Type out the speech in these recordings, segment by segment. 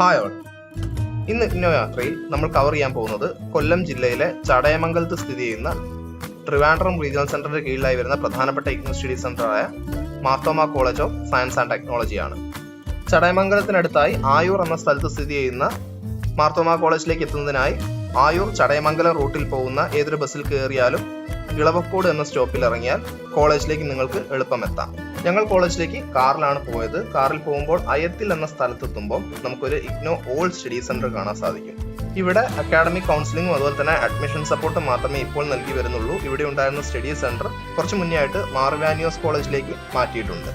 Hi all ഇന്ന് ഇന്നോ യാത്രയിൽ നമ്മൾ കവർ ചെയ്യാൻ പോകുന്നത് കൊല്ലം ജില്ലയിലെ ചടയമംഗലത്ത് സ്ഥിതി ചെയ്യുന്ന ട്രിവാൻഡ്രം റീജിയണൽ സെന്ററിന്റെ കീഴിലായി വരുന്ന പ്രധാനപ്പെട്ട IGNOU study സെന്ററായ Mar Thoma college of science and ടെക്നോളജിയാണ് ചടയമംഗലത്തിനടുത്തായി ആയൂർ എന്ന സ്ഥലത്ത് സ്ഥിതി ചെയ്യുന്ന മാർത്തോമ കോളേജിലേക്ക് എത്തുന്നതിനായി ആയൂർ ചടയമംഗലം റൂട്ടിൽ പോകുന്ന ഏതൊരു ബസ്സിൽ കയറിയാലും ഇളവക്കോട് എന്ന സ്റ്റോപ്പിൽ ഇറങ്ങിയാൽ കോളേജിലേക്ക് നിങ്ങൾക്ക് എളുപ്പം എത്താം. ഞങ്ങൾ കോളേജിലേക്ക് കാറിലാണ് പോയത്. കാറിൽ പോകുമ്പോൾ അയത്തിൽ എന്ന സ്ഥലത്തെത്തുമ്പോൾ നമുക്കൊരു ഇഗ്നോ ഓൾഡ് സ്റ്റഡി സെന്റർ കാണാൻ സാധിക്കും. ഇവിടെ അക്കാഡമിക് കൗൺസിലിംഗും അതുപോലെ തന്നെ അഡ്മിഷൻ സപ്പോർട്ടും മാത്രമേ ഇപ്പോൾ നൽകി വരുന്നുള്ളൂ. ഇവിടെ ഉണ്ടായിരുന്ന സ്റ്റഡി സെന്റർ കുറച്ച് മുന്നേ ആയിട്ട് മാർവാനിയോസ് കോളേജിലേക്ക് മാറ്റിയിട്ടുണ്ട്.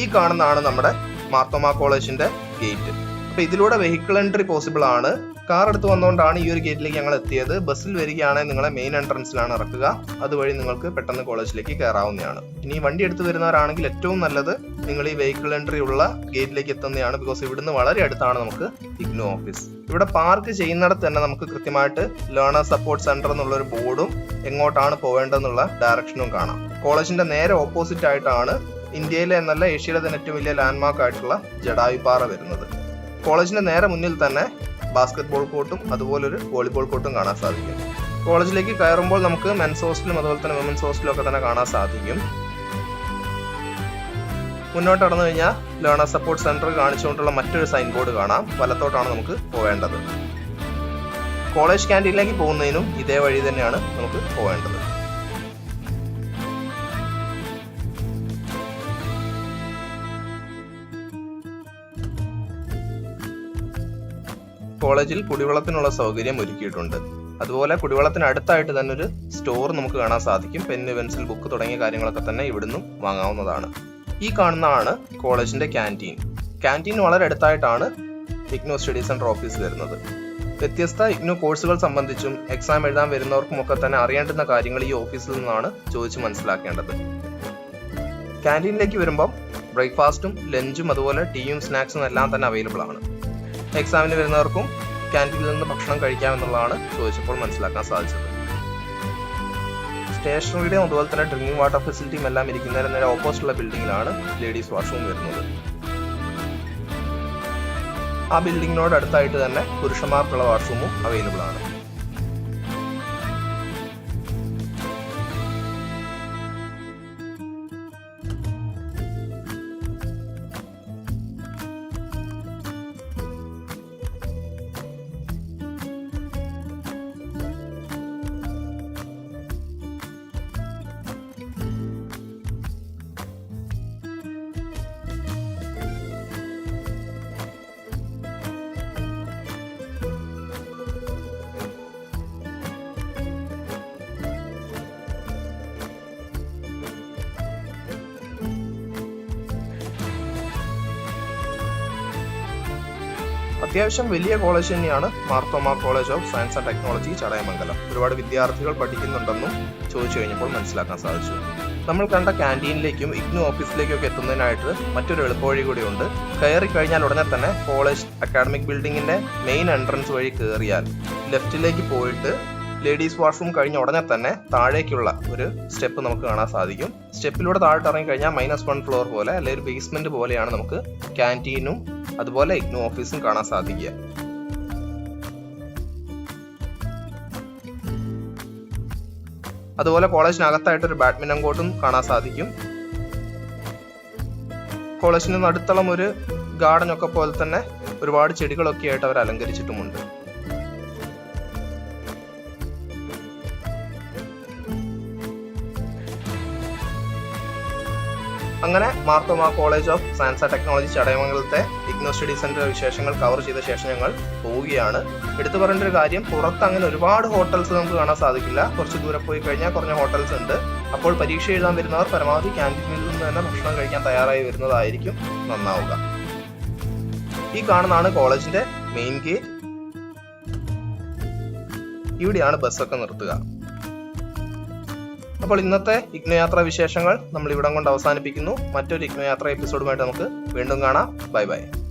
ഈ കാണുന്നതാണ് നമ്മുടെ മാർത്തോമ കോളേജിന്റെ ഗേറ്റ്. അപ്പൊ ഇതിലൂടെ വെഹിക്കിൾ എൻട്രി പോസിബിൾ ആണ്. കാർ എടുത്ത് വന്നുകൊണ്ടാണ് ഈ ഒരു ഗേറ്റിലേക്ക് ഞങ്ങൾ എത്തിയത്. ബസ്സിൽ വരികയാണെങ്കിൽ നിങ്ങളെ മെയിൻ എൻട്രൻസിലാണ് ഇറക്കുക. അതുവഴി നിങ്ങൾക്ക് പെട്ടെന്ന് കോളേജിലേക്ക് കയറാവുന്നതാണ്. ഇനി വണ്ടി എടുത്ത് വരുന്നവരാണെങ്കിൽ ഏറ്റവും നല്ലത് നിങ്ങൾ ഈ വെഹിക്കിൾ എൻട്രി ഉള്ള ഗേറ്റിലേക്ക് എത്തുന്നതാണ്. ബിക്കോസ് ഇവിടുന്ന് വളരെ അടുത്താണ് നമുക്ക് ഇഗ്നോ ഓഫീസ് ഇവിടെ പാർക്ക് ചെയ്യുന്നിടത്ത് തന്നെ നമുക്ക് കൃത്യമായിട്ട് ലേണർ സപ്പോർട്ട് സെന്റർ എന്നുള്ള ഒരു ബോർഡും എങ്ങോട്ടാണ് പോവേണ്ടതെന്നുള്ള ഡയറക്ഷനും കാണാം. കോളേജിന്റെ നേരെ ഓപ്പോസിറ്റ് ആയിട്ടാണ് ഇന്ത്യയിലെ എന്നല്ല ഏഷ്യയിലെ തന്നെ ഏറ്റവും വലിയ ലാൻഡ്മാർക്ക് ആയിട്ടുള്ള ജഡായുപാറ വരുന്നത്. കോളേജിന്റെ നേരെ മുന്നിൽ തന്നെ ബാസ്കറ്റ് ബോൾ അതുപോലെ ഒരു വോളിബോൾ കോർട്ടും കാണാൻ സാധിക്കും. കോളേജിലേക്ക് കയറുമ്പോൾ നമുക്ക് മെൻസ് ഹോസ്റ്റലും അതുപോലെ തന്നെ വിമൻസ് ഹോസ്റ്റലും ഒക്കെ തന്നെ കാണാൻ സാധിക്കും. മുന്നോട്ട് നടന്നു കഴിഞ്ഞാൽ ലേണർ സപ്പോർട്ട് സെന്റർ കാണിച്ചുകൊണ്ടുള്ള മറ്റൊരു സൈൻ ബോർഡ് കാണാം. വലത്തോട്ടാണ് നമുക്ക് പോവേണ്ടത്. കോളേജ് ക്യാന്റീനിലേക്ക് പോകുന്നതിനും ഇതേ വഴി തന്നെയാണ് നമുക്ക് പോവേണ്ടത്. കോളേജിൽ കുടിവെള്ളത്തിനുള്ള സൗകര്യം ഒരുക്കിയിട്ടുണ്ട്. അതുപോലെ കുടിവെള്ളത്തിന് അടുത്തായിട്ട് തന്നെ ഒരു സ്റ്റോർ നമുക്ക് കാണാൻ സാധിക്കും. പെന്ന് പെൻസിൽ ബുക്ക് തുടങ്ങിയ കാര്യങ്ങളൊക്കെ തന്നെ ഇവിടുന്ന് വാങ്ങാവുന്നതാണ്. ഈ കാണുന്നതാണ് കോളേജിന്റെ ക്യാന്റീൻ ക്യാന്റീൻ വളരെ അടുത്തായിട്ടാണ് ഇഗ്നോ സ്റ്റഡി സെന്റർ ഓഫീസ് വരുന്നത്. വ്യത്യസ്ത ഇഗ്നോ കോഴ്സുകൾ സംബന്ധിച്ചും എക്സാം എഴുതാൻ വരുന്നവർക്കും ഒക്കെ തന്നെ അറിയേണ്ടുന്ന കാര്യങ്ങൾ ഈ ഓഫീസിൽ നിന്നാണ് ചോദിച്ച് മനസ്സിലാക്കേണ്ടത്. ക്യാന്റീനിലേക്ക് വരുമ്പം ബ്രേക്ക്ഫാസ്റ്റും ലഞ്ചും അതുപോലെ ടീയും സ്നാക്സും എല്ലാം തന്നെ അവൈലബിൾ ആണ്. എക്സാമിന് വരുന്നവർക്കും ക്യാന്റീനിൽ നിന്ന് ഭക്ഷണം കഴിക്കാമെന്നുള്ളതാണ് ചോദിച്ചപ്പോൾ മനസ്സിലാക്കാൻ സാധിച്ചത്. സ്റ്റേഷനറിയുടെയും അതുപോലെ തന്നെ ഡ്രിങ്കിങ് വാട്ടർ ഫെസിലിറ്റിയും എല്ലാം ഇരിക്കുന്നതിന് നേരെ ഓപ്പോസിറ്റുള്ള ബിൽഡിങ്ങിലാണ് ലേഡീസ് വാഷ്റൂം വരുന്നത്. ആ ബിൽഡിങ്ങിനോട് അടുത്തായിട്ട് തന്നെ പുരുഷന്മാർക്കുള്ള വാഷ്റൂമും അവൈലബിൾ ആണ് അത്യാവശ്യം വലിയ കോളേജ് തന്നെയാണ് Mar Thoma college of science and technology Chadayamangalam. ഒരുപാട് വിദ്യാർത്ഥികൾ പഠിക്കുന്നുണ്ടെന്നും ചോദിച്ചു കഴിഞ്ഞപ്പോൾ മനസ്സിലാക്കാൻ സാധിച്ചു. നമ്മൾ കണ്ട ക്യാന്റീനിലേക്കും ഇഗ്നു ഓഫീസിലേക്കും ഒക്കെ എത്തുന്നതിനായിട്ട് മറ്റൊരു എളുപ്പവഴി കൂടിയുണ്ട്. കയറി കഴിഞ്ഞാൽ ഉടനെ തന്നെ കോളേജ് അക്കാഡമിക് ബിൽഡിങ്ങിന്റെ മെയിൻ എൻട്രൻസ് വഴി കയറിയാൽ ലെഫ്റ്റിലേക്ക് പോയിട്ട് ലേഡീസ് വാഷ്റൂം കഴിഞ്ഞ ഉടനെ തന്നെ താഴേക്കുള്ള ഒരു സ്റ്റെപ്പ് നമുക്ക് കാണാൻ സാധിക്കും. സ്റ്റെപ്പിലൂടെ താഴോട്ട് ഇറങ്ങി കഴിഞ്ഞാൽ മൈനസ് വൺ ഫ്ലോർ പോലെ അല്ലെങ്കിൽ ബേസ്മെന്റ് പോലെയാണ് നമുക്ക് ക്യാന്റീനും അതുപോലെ ഇഗ്നു ഓഫീസും കാണാൻ സാധിക്കുക. അതുപോലെ കോളേജിനകത്തായിട്ട് ഒരു ബാഡ്മിന്റൺ കോർട്ടും കാണാൻ സാധിക്കും. കോളേജിന് നടുത്തളം ഒരു ഗാർഡനൊക്കെ പോലെ തന്നെ ഒരുപാട് ചെടികളൊക്കെ ആയിട്ട് അവർ അലങ്കരിച്ചിട്ടുമുണ്ട് അങ്ങനെ Mar Thoma college of science and technology ചടയമംഗലത്തെ IGNOU study centre വിശേഷങ്ങൾ കവർ ചെയ്ത ശേഷം ഞങ്ങൾ പോവുകയാണ്. എടുത്തു പറയേണ്ട ഒരു കാര്യം പുറത്ത് അങ്ങനെ ഒരുപാട് ഹോട്ടൽസ് നമുക്ക് കാണാൻ സാധിക്കില്ല. കുറച്ച് ദൂരെ പോയി കഴിഞ്ഞാൽ കുറഞ്ഞ ഹോട്ടൽസ് ഉണ്ട്. അപ്പോൾ പരീക്ഷ എഴുതാൻ വരുന്നവർ പരമാവധി ക്യാന്റീനിൽ നിന്ന് തന്നെ ഭക്ഷണം കഴിക്കാൻ തയ്യാറായി വരുന്നതായിരിക്കും. നന്നാവുക. ഈ കാണുന്നതാണ് കോളേജിന്റെ മെയിൻ ഗേറ്റ്. ഇവിടെയാണ് ബസ്സൊക്കെ നിർത്തുക. അപ്പോൾ ഇന്നത്തെ ഇഗ്നോയാത്ര വിശേഷങ്ങൾ നമ്മൾ ഇവിടം കൊണ്ട് അവസാനിപ്പിക്കുന്നു. മറ്റൊരു ഇഗ്നോയാത്ര എപ്പിസോഡുമായിട്ട് നമുക്ക് വീണ്ടും കാണാം. Bye bye.